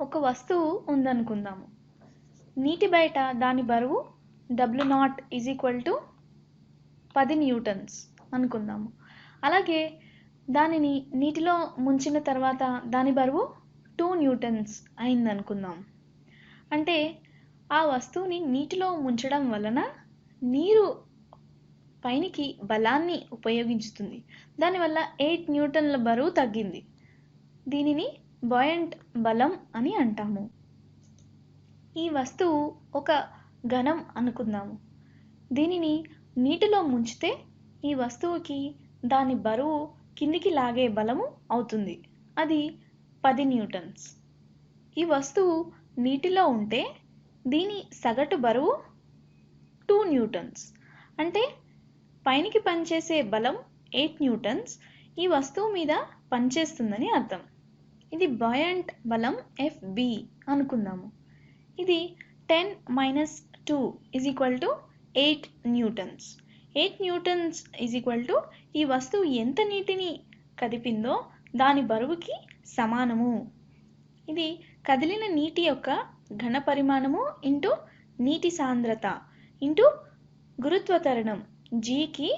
ఒక వస్తువు ఉందనుకుందాము. నీటి బయట దాని బరువు W naught is equal to పది న్యూటన్స్ అనుకుందాము. అలాగే దానిని నీటిలో ముంచిన తర్వాత దాని బరువు టూ న్యూటన్స్ అయిందనుకుందాం. అంటే ఆ వస్తువుని నీటిలో ముంచడం వలన నీరు పైనికి బలాన్ని ఉపయోగించుతుంది. దానివల్ల ఎయిట్ న్యూటన్ల బరువు తగ్గింది. దీనిని బయంట్ బలం అని అంటాము ఈ వస్తువు ఒక ఘనం అనుకుందాము. దీనిని నీటిలో ముంచితే ఈ వస్తువుకి దాని బరువు కిందికి లాగే బలము అవుతుంది. అది పది న్యూటన్స్. ఈ వస్తువు నీటిలో ఉంటే దీని సగటు బరువు టూ న్యూటన్స్. అంటే పైనికి పనిచేసే బలం ఎయిట్ న్యూటన్స్. ఈ వస్తువు మీద పనిచేస్తుందని అర్థం. ఇది బయంట్ బలం ఎఫ్బి అనుకుందాము. ఇది ten minus two is equal to eight newtons eight newtons is equal to ఈ వస్తువు ఎంత నీటిని కదిపిందో దాని బరువుకి సమానము. ఇది కదిలిన నీటి యొక్క ఘన పరిమాణము ఇంటూ నీటి సాంద్రత ఇంటూ గురుత్వతరణం జీకి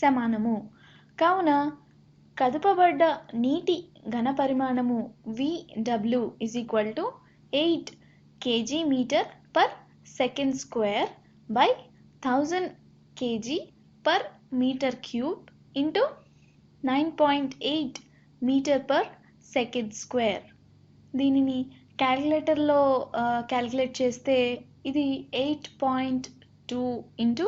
సమానము. కావున కదుపబడ్డ నీటి ఘన పరిమాణము VW is equal to eight KG metre per second square by thousand KG per metre cube into nine point eight metre per second square దీనిని క్యాలిక్యులేటర్లో క్యాలిక్యులేట్ చేస్తే ఇది eight point two into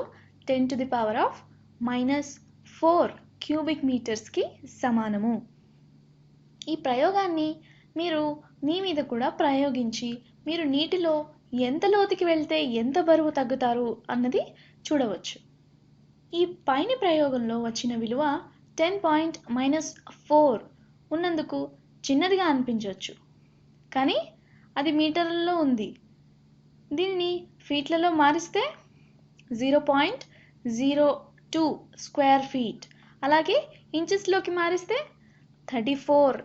ten to the power of minus four cubic మీటర్స్కి సమానము. ఈ ప్రయోగాన్ని మీరు మీ మీద కూడా ప్రయోగించి మీరు నీటిలో ఎంత లోతుకి వెళ్తే ఎంత బరువు తగ్గుతారు అన్నది చూడవచ్చు. ఈ పైన ప్రయోగంలో వచ్చిన విలువ టెన్ పాయింట్ మైనస్ ఫోర్ ఉన్నందుకు చిన్నదిగా అనిపించవచ్చు. కానీ అది మీటర్లలో ఉంది. దీనిని ఫీట్లలో మారిస్తే zero point zero two square feet. అలాగే ఇంచెస్లోకి మారిస్తే థర్టీ ఫోర్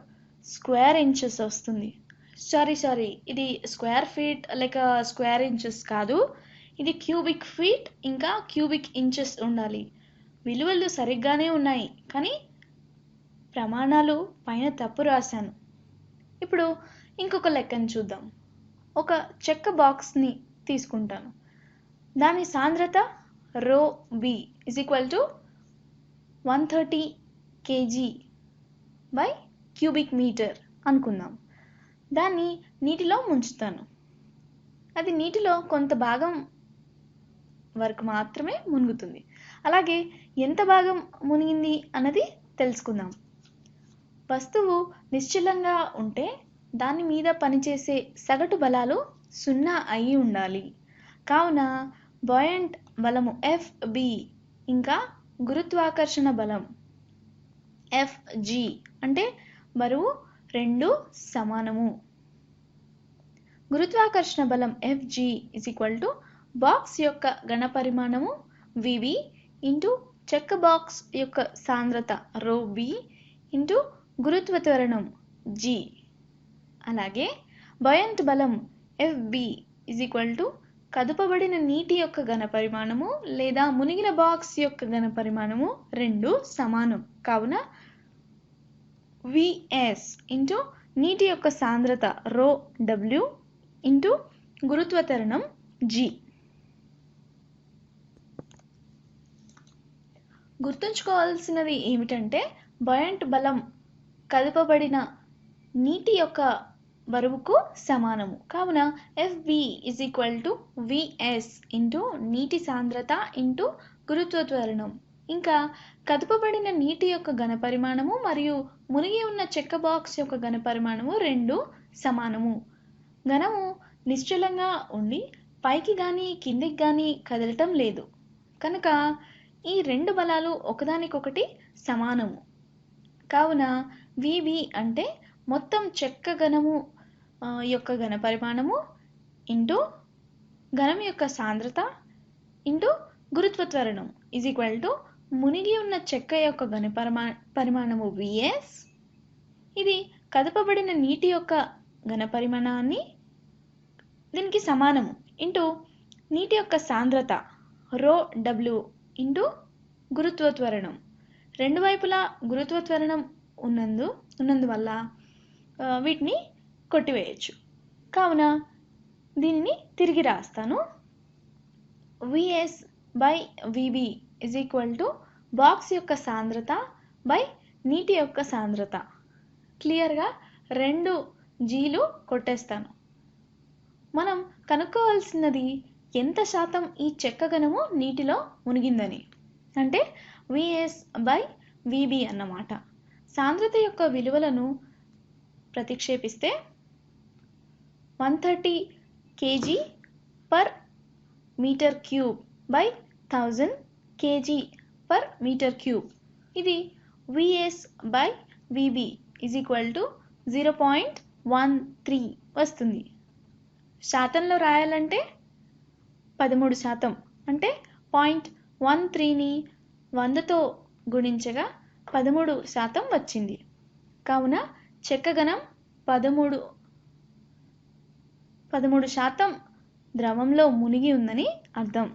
స్క్వేర్ ఇంచెస్ వస్తుంది. సారీ సారీ ఇది స్క్వేర్ ఫీట్ లేక స్క్వేర్ ఇంచెస్ కాదు. ఇది క్యూబిక్ ఫీట్ ఇంకా క్యూబిక్ ఇంచెస్ ఉండాలి. విలువలు సరిగ్గానే ఉన్నాయి కానీ ప్రమాణాలు పైన తప్పు రాశాను. ఇప్పుడు ఇంకొక లెక్కను చూద్దాం. ఒక చెక్క బాక్స్ని తీసుకుంటాను. దాని సాంద్రత rho B. Is equal to one thirty KG by cubic metre అనుకుందాం. దాన్ని నీటిలో ముంచుతాను. అది నీటిలో కొంత భాగం వరకు మాత్రమే మునుగుతుంది. అలాగే ఎంత భాగం మునిగింది అన్నది తెలుసుకుందాం. వస్తువు నిశ్చలంగా ఉంటే దాని మీద పనిచేసే సగటు బలాలు సున్నా అయి ఉండాలి. కావున బాయంట్ బలము ఎఫ్బి ఇంకా గురుత్వాకర్షణ బలం ఎఫ్ జి అంటే బరువు రెండు సమానము. గురుత్వాకర్షణ బలం F G is equal to box యొక్క గణపరిమాణము పరిమాణము వివి ఇంటూ చెక్క బాక్స్ యొక్క సాంద్రత రో బి ఇంటూ గురుత్వ త్వరణం జి అలాగే బయంట్ బలం F B is equal to కదుపబడిన నీటి యొక్క ఘన పరిమాణము లేదా మునిగిన బాక్స్ యొక్క ఘన పరిమాణము రెండు సమానం. కావున విఎస్ ఇంటూ నీటి యొక్క సాంద్రత రో డబ్ల్యూ ఇంటూ గురుత్వతరణం జి గుర్తుంచుకోవాల్సినది ఏమిటంటే బయంట్ బలం కదపబడిన నీటి యొక్క బరువుకు సమానము. కావున F B is equal to V S into నీటి సాంద్రత ఇంటూ గురుత్వ త్వరణం ఇంకా కదుపబడిన నీటి యొక్క ఘన పరిమాణము మరియు మునిగి ఉన్న చెక్క బాక్స్ యొక్క ఘనపరిమాణము రెండు సమానము. ఘనము నిశ్చలంగా ఉండి పైకి కానీ కిందికి కానీ కదలటం లేదు. కనుక ఈ రెండు బలాలు ఒకదానికొకటి సమానము. కావున విబి అంటే మొత్తం చెక్క ఘనము యొక్క ఘన పరిమాణము ఇంటూ ఘనం యొక్క సాంద్రత ఇంటూ గురుత్వ త్వరణం ఈజ్ ఈక్వల్ టు మునిగి ఉన్న చెక్క యొక్క ఘన పరిమా పరిమాణము విఎస్ ఇది కదపబడిన నీటి యొక్క ఘన పరిమాణాన్ని దీనికి సమానము. ఇంటూ నీటి యొక్క సాంద్రత రో డబ్ల్యూ ఇంటూ గురుత్వ త్వరణం. రెండు వైపులా గురుత్వ త్వరణం ఉన్నందు ఉన్నందువల్ల వీటిని కొట్టివేయచ్చు. కావున దీనిని తిరిగి రాస్తాను. V S by V B is equal to box యొక్క సాంద్రత బై నీటి యొక్క సాంద్రత. క్లియర్గా రెండు జీలు కొట్టేస్తాను. మనం కనుక్కోవాల్సినది ఎంత శాతం ఈ చెక్క గణము నీటిలో మునిగిందని? అంటే విఎస్ బై విబి అన్నమాట. సాంద్రత యొక్క విలువలను ప్రతిక్షేపిస్తే one thirty KG per metre cube by thousand KG per metre cube. ఇది V S by V B is equal to zero point one three వస్తుంది. శాతంలో రాయాలంటే పదమూడు శాతం. అంటే పాయింట్ వన్ త్రీని వందతో గుణించగా పదమూడు శాతం వచ్చింది. కావున చెక్కగణం పదమూడు పదమూడు శాతం ద్రవంలో మునిగి ఉందని అర్థం.